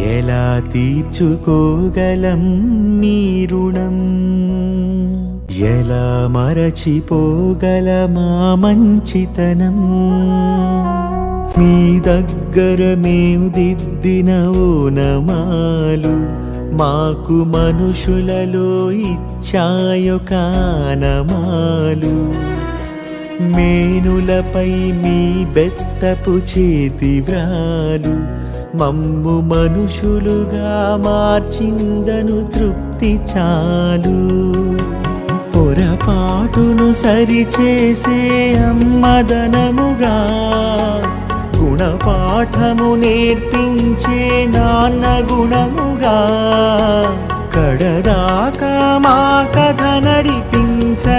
ఎలా తీర్చుకోగలం నీ రుణం? ఎలా మరచిపోగలమా మంచితనం? మీ దగ్గర మేము దిద్దిన ఓనమాలు మాకు మనుషులలో ఇచ్చాయో కానమాలు. మేనులపై మీ బెత్తపు చేతి వ్రాలు. మమ్ము మనుషులుగా మార్చిందను తృప్తి చాలు. పొరపాటును సరిచేసే అమ్మదనముగా గుణపాఠము నేర్పించే నాన్న గుణముగా కడదాకా మా కథ నడిపించ